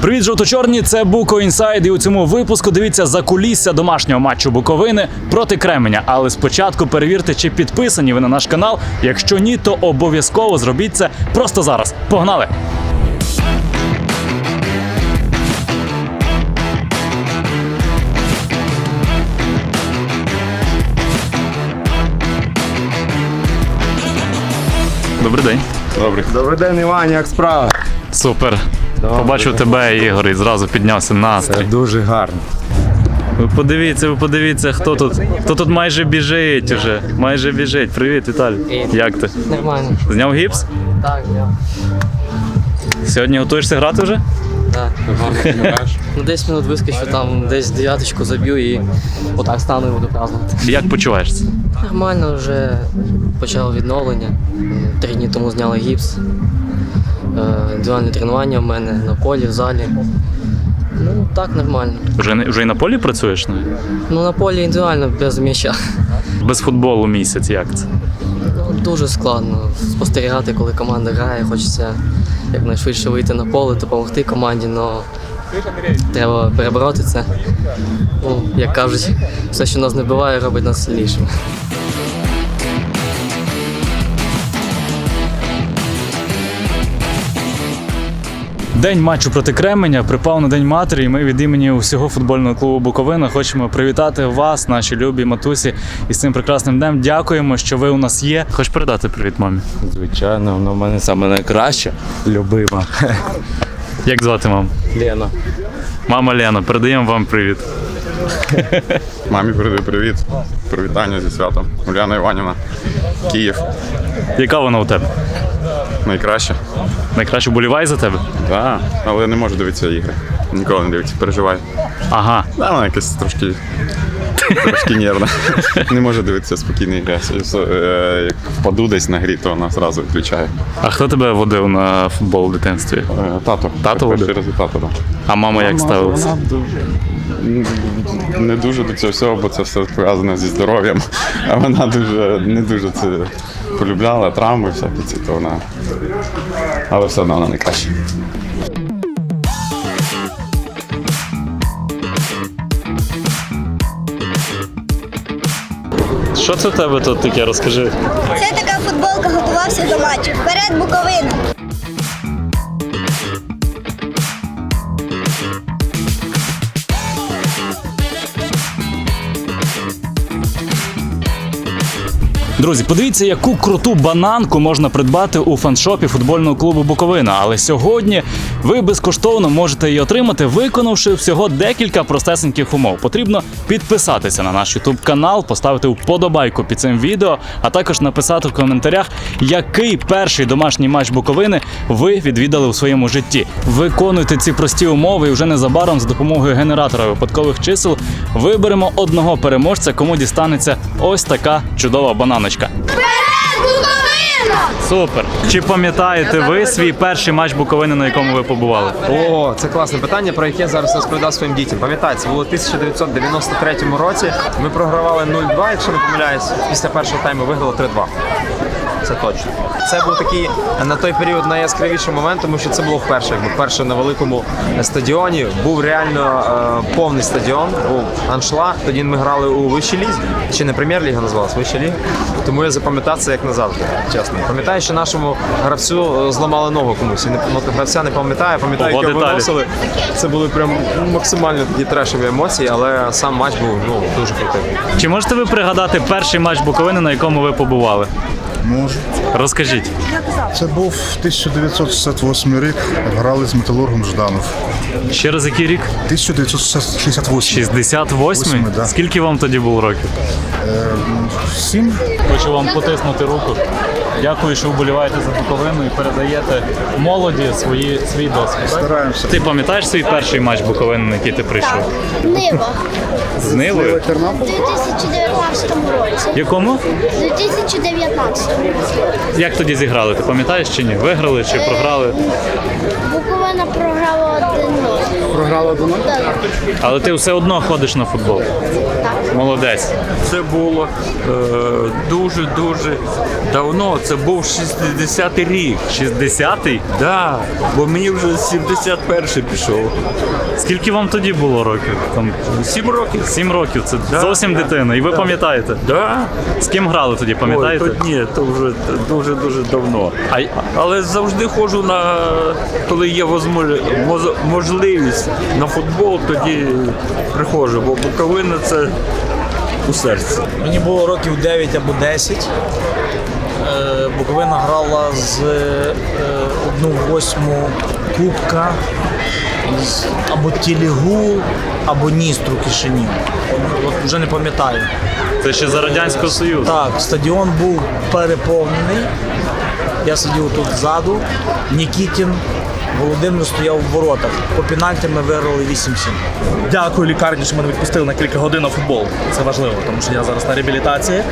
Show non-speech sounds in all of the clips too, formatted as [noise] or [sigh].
Привіт, жовто-чорні! Це Буко Інсайд. І у цьому випуску дивіться за кулісся домашнього матчу Буковини проти Кременя. Але спочатку перевірте, чи підписані ви на наш канал. Якщо ні, то обов'язково зробіть це просто зараз. Погнали! Добрий день. Добре. Добрий день, Іван, як справа? Супер. Побачив тебе, Ігор, і зразу піднявся настрій. Дуже гарно. Ви подивіться, ви подивіться, хто тут. Хто тут майже біжить уже. Майже біжить. Привіт, Віталій. Як ти? Нормально. Зняв гіпс? Так, я. Сьогодні готуєшся грати вже? Так. Ну, 10 минут вискочу, там десь дев'яточку заб'ю і отак стану і буду празднувати. Як почуваєшся? Нормально, вже почало відновлення. Три дні тому зняли гіпс. Е, Індивідуальне тренування в мене на полі, в залі. Ну, так, нормально. Вже, вже і на полі працюєш? Ну? Ну, на полі індивідуально, без м'яча. Без футболу місяць, як це? Ну, дуже складно спостерігати, коли команда грає. Хочеться якнайшвидше вийти на поле, допомогти команді, але треба перебороти це. Ну, як кажуть, все, що нас не биває, робить нас сильнішими. День матчу проти Кременя припав на День матері, і ми від імені усього футбольного клубу Буковина хочемо привітати вас, наші любі матусі, із цим прекрасним днем. Дякуємо, що ви у нас є. Хочеш передати привіт мамі? Звичайно, воно в мене саме найкраще. Любима. Як звати мам? Лена. Мама Лена, передаємо вам привіт. Мамі передаю привіт. Привітання зі святом. Уляна Іванівна. Київ. Яка вона у тебе? Найкраще. Найкраще боліває за тебе? Так, але не можу дивитися ігри. Ніколи не дивиться, переживаю. Ага. Да, вона якась трошки. Трошки нервна. [laughs] Не може дивитися спокійно ігри. Е, Як впаду десь на грі, то вона одразу відключає. А хто тебе водив на футбол в дитинстві? Е, Тато. Тато водив? тато, так. А мама як ставилася? Не дуже до цього всього, бо це все пов'язано зі здоров'ям. А вона дуже не дуже це полюбляла, травми всякі ці, то вона. Але все одно вона не краще. Що це в тебе тут таке? Розкажи. Це така футболка готувався до матчу. Вперед Буковина! Друзі, подивіться, яку круту бананку можна придбати у фаншопі футбольного клубу Буковина. Але сьогодні ви безкоштовно можете її отримати, виконавши всього декілька простесеньких умов. Потрібно підписатися на наш YouTube канал, поставити вподобайку під цим відео, а також написати в коментарях, який перший домашній матч Буковини ви відвідали у своєму житті. Виконуйте ці прості умови, і вже незабаром за допомогою генератора випадкових чисел виберемо одного переможця, кому дістанеться ось така чудова бананочка. Супер! Чи пам'ятаєте ви свій перший матч Буковини, на якому ви побували? О, це класне питання, про яке я зараз розповідав своїм дітям. Пам'ятаєте, це було у 1993 році. Ми програвали 0-2, якщо не помиляюсь. Після першого тайму виграли 3-2. Це точно. Це був такий на той період найяскравіший момент, тому що це було вперше, якби вперше на великому стадіоні. Був реально е, повний стадіон, був аншлаг. Тоді ми грали у вищій лізі. Чи не прем'єр-ліга називалась вища ліга. Тому я запам'ятав це як назавжди, чесно. Пам'ятаю, що нашому гравцю е, зламали ногу комусь. Я не гравця не пам'ятаю, пам'ятаю, як його виносили. Це були прям ну, максимально такі трешові емоції, але сам матч був ну дуже крутий. Чи можете ви пригадати перший матч Буковини, на якому ви побували? Можу. Розкажіть. Це був 1968 рік. Грали з металургом Жданов. Ще раз який рік? 1968. 68-й? Восьмий, да. Скільки вам тоді було років? Сім. Хочу вам потиснути руку. Дякую, що вболіваєте за Буковину і передаєте молоді свої, свій досвід. Стараємося. Ти пам'ятаєш свій перший матч Буковини, на який ти прийшов? Нива. З Нивою? У 2019 році. Якому? У 2019 році. Як тоді зіграли? Ти пам'ятаєш чи ні? Виграли чи програли? Буковина програла 1-0. До нас. Але ти все одно ходиш на футбол. Молодець. Це було е, дуже-дуже давно. Це був 60-й рік. 60-й? Да, бо мені вже 71-й пішов. Скільки вам тоді було років? Там Сім років. 7 років. Це Да. зовсім дитина. І ви пам'ятаєте? Да. З ким грали тоді, Ой, пам'ятаєте? то ні, то вже дуже дуже давно. А Але завжди ходжу на коли є можливість на футбол, тоді приходжу, бо Буковина це у серці. Мені було років 9 або 10. Е, Буковина грала з е, одну восьму кубка або Тілігу, або Ністру Кишинів. От вже не пам'ятаю. Це ще за Радянського Союзу. Так, стадіон був переповнений. Я сидів тут ззаду. Нікітін, Володимир стояв в воротах. По пенальті ми виграли 8-7. Дякую лікарні, що мене відпустили на кілька годин на футбол. Це важливо, тому що я зараз на реабілітації.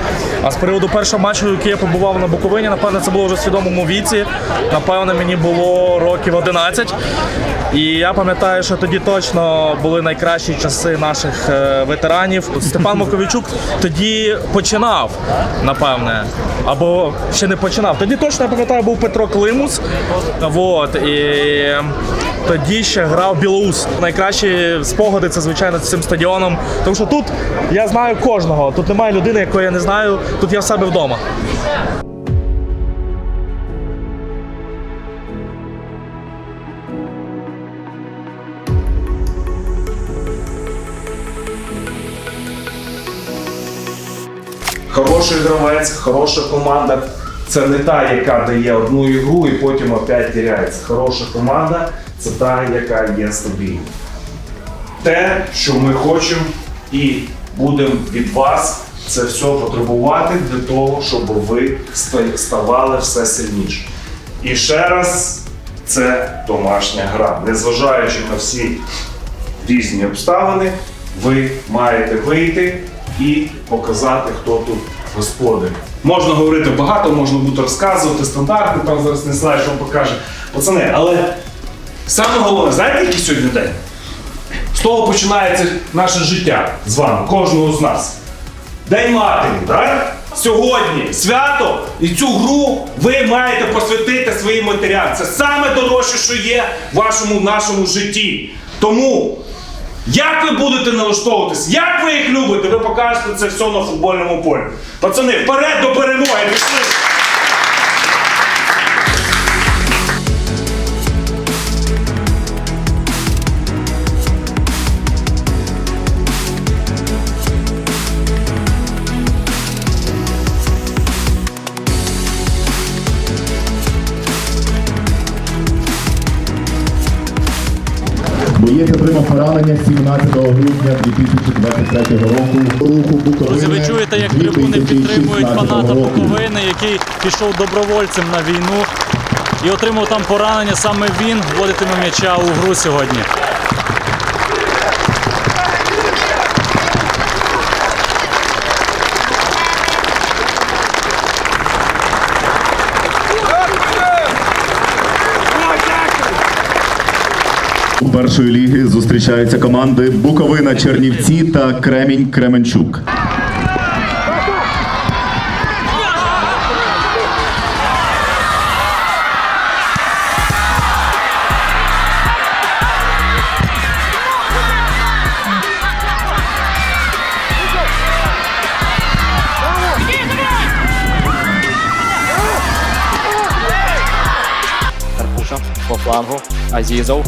А з приводу першого матчу, який я побував на Буковині, напевне, це було вже в свідомому віці. Напевне, мені було років 11. І я пам'ятаю, що тоді точно були найкращі часи наших е, ветеранів. Степан Маковичук тоді починав, напевне, або ще не починав. Тоді точно я пам'ятаю, був Петро Климус. Вот, і тоді ще грав Білоус. Найкращі спогади це звичайно з цим стадіоном. Тому що тут я знаю кожного. Тут немає людини, якої я не знаю. Тут я в себе вдома. Хороший гравець, хороша команда. Це не та, яка дає одну ігру і потім опять тіряється. Хороша команда це та, яка є стабільна. Те, що ми хочемо і будемо від вас це все потребувати для того, щоб ви ставали все сильніше. І ще раз, це домашня гра. Незважаючи на всі різні обставини, ви маєте вийти і показати, хто тут господар. Можна говорити багато, можна буде розказувати стандартно, там зараз не знаю, що покаже пацани. Але саме головне, знаєте, який сьогодні день? З того починається наше життя з вами, кожного з нас. День матері, так? Сьогодні свято і цю гру ви маєте посвятити своїм матерям. Це саме дорожче, що є в вашому нашому житті. Тому, як ви будете налаштовуватись, як ви їх любите, ви покажете це все на футбольному полі. Пацани, вперед до перемоги! Грудня 2023 року. Руху Буковини Друзі, ви чуєте, як трибуни підтримують фаната. Буковини, який пішов добровольцем на війну і отримав там поранення. Саме він вводитиме м'яча у гру сьогодні. Першої ліги зустрічаються команди Буковина Чернівці та Кремінь Кременчук. По флангу. Азізов.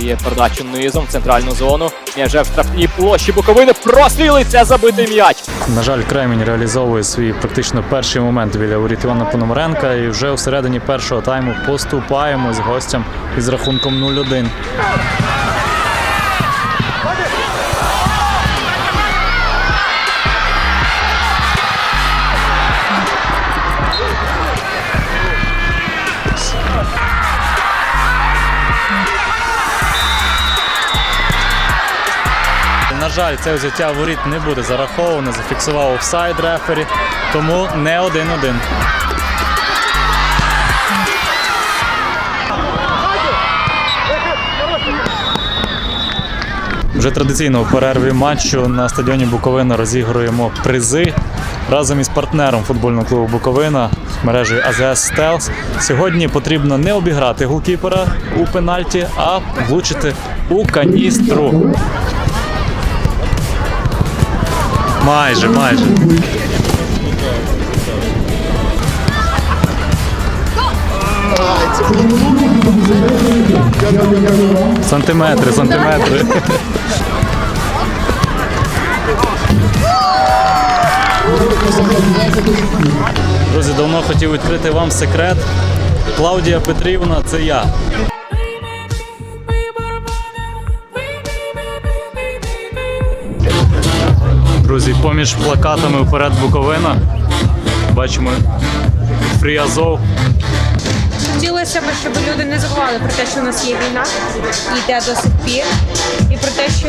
Віддає передачу низом в центральну зону. М'яже в штрафній площі Буковини. Прострілиться забитий м'яч. На жаль, Кремінь реалізовує свій практично перший момент біля воріт Івана Пономаренка. І вже у середині першого тайму поступаємо з гостям із рахунком 0-1. Жаль, це взяття воріт не буде зараховане, зафіксував офсайд рефері, тому не 1-1. Вже традиційно в перерві матчу на стадіоні Буковина розігруємо призи. разом із партнером футбольного клубу Буковина мережею АЗС Стелс. Сьогодні потрібно не обіграти голкіпера у пенальті, а влучити у каністру. Майже, майже. Сантиметри, сантиметри. Друзі, давно хотів відкрити вам секрет. Клаудія Петрівна це я. Друзі, поміж плакатами вперед Буковина. Бачимо Фріазов. Хотілося б, щоб люди не забували про те, що у нас є війна, і йде до сих пір, і про те, що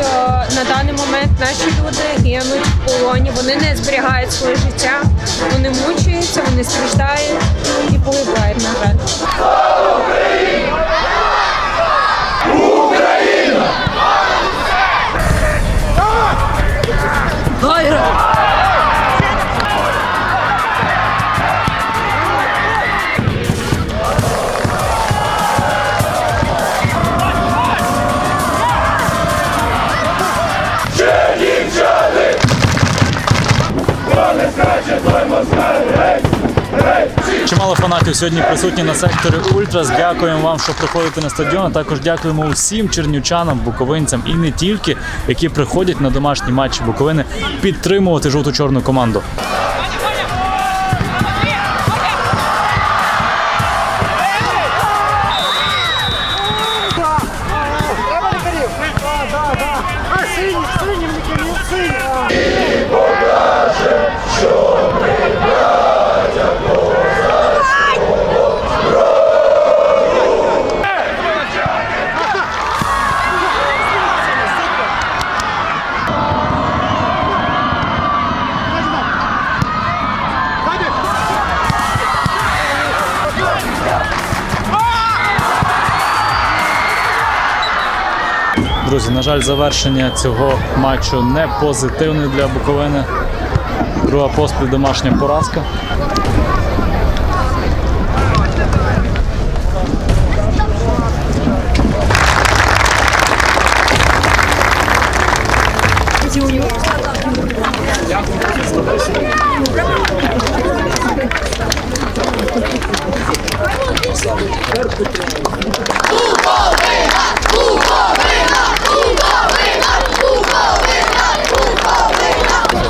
на даний момент наші люди гинуть в полоні, вони не зберігають своє життя, вони мучаються, вони страждають і погибають, на жаль. Чимало фанатів сьогодні присутні на секторі Ультрас. Дякуємо вам, що приходите на стадіон. Також дякуємо усім чернівчанам, буковинцям і не тільки, які приходять на домашні матчі Буковини підтримувати жовто-чорну команду. Друзі, на жаль, завершення цього матчу не позитивне для Буковини. Друга поспіль домашня поразка.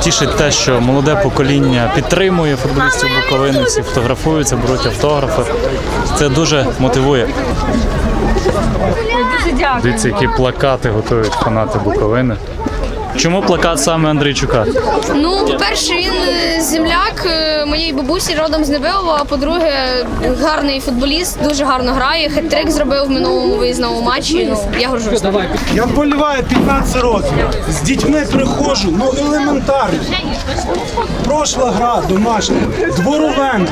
Тішить те, що молоде покоління підтримує футболістів Буковини, всі фотографуються, беруть автографи. Це дуже мотивує. Дуже дякую. Дивіться, які плакати готують фанати Буковини. Чому плакат саме Андрійчука? Ну, по-перше, він е, земляк е, моєї бабусі родом з Невилова, а по-друге, гарний футболіст, дуже гарно грає. Хет-трик зробив в минулому виїзному матчі. Ну, я горжусь. Я вболіваю 15 років. З дітьми приходжу, ну елементарно. Прошла гра домашня, дворовен.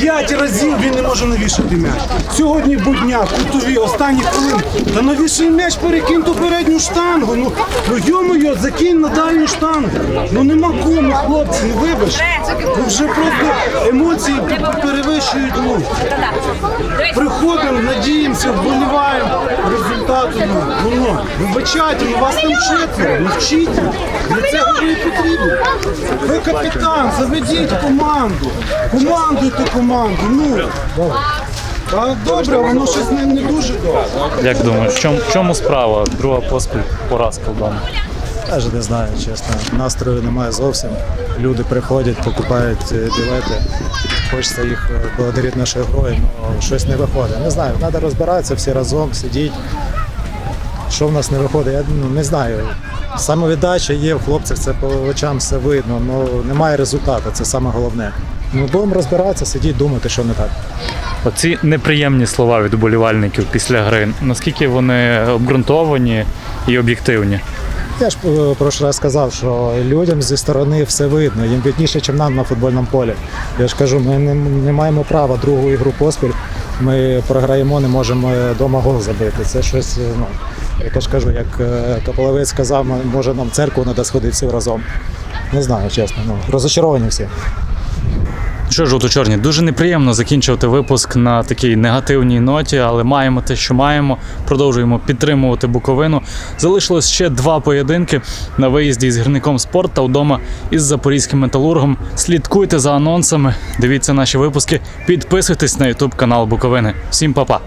П'ять разів він не може навішати м'яч. Сьогодні будня, кутові, останні хвилини. Та навішай м'яч, перекинь ту передню штангу. Ну, ну йо-моє, закинь на дальню штангу. Ну нема кому, хлопці, ну вибач. Ну вже просто емоції перевищують лук. Приходимо, надіємося, вболіваємо. Результату воно. Вибачайте, ну вас там четверо, ну вчіть. Для цього ви і потрібні. Ви капітан, заведіть команду. Командуйте команду. Ну. Так, добре, воно щось не, не дуже добре. Як думаєш, в чому, в чому справа? Друга поспіль поразка вдома. Теж не знаю, чесно. Настрою немає зовсім. Люди приходять, покупають е, білети. Хочеться їх е, благодарити нашою грою, але щось не виходить. Не знаю, треба розбиратися всі разом, сидіти. Що в нас не виходить, я ну, не знаю. Самовіддача є в хлопцях, це по очам все видно, але немає результату, це саме головне. Ну, будемо розбиратися, сидіти, думати, що не так. Оці неприємні слова від уболівальників після гри. Наскільки вони обґрунтовані і об'єктивні? Я ж е, прошлий раз сказав, що людям зі сторони все видно, їм видніше, ніж нам на футбольному полі. Я ж кажу, ми не, не маємо права другу ігру поспіль. Ми програємо, не можемо вдома гол забити. Це щось, е, ну, я ж кажу, як е, Тополовець сказав, може нам церкву треба сходити всі разом. Не знаю, чесно. Ну, розочаровані всі. Що жовто-чорні, дуже неприємно закінчувати випуск на такій негативній ноті, але маємо те, що маємо. Продовжуємо підтримувати Буковину. Залишилось ще два поєдинки на виїзді із гірником спорт та вдома із запорізьким металургом. Слідкуйте за анонсами, дивіться наші випуски, підписуйтесь на Ютуб канал Буковини. Всім па-па!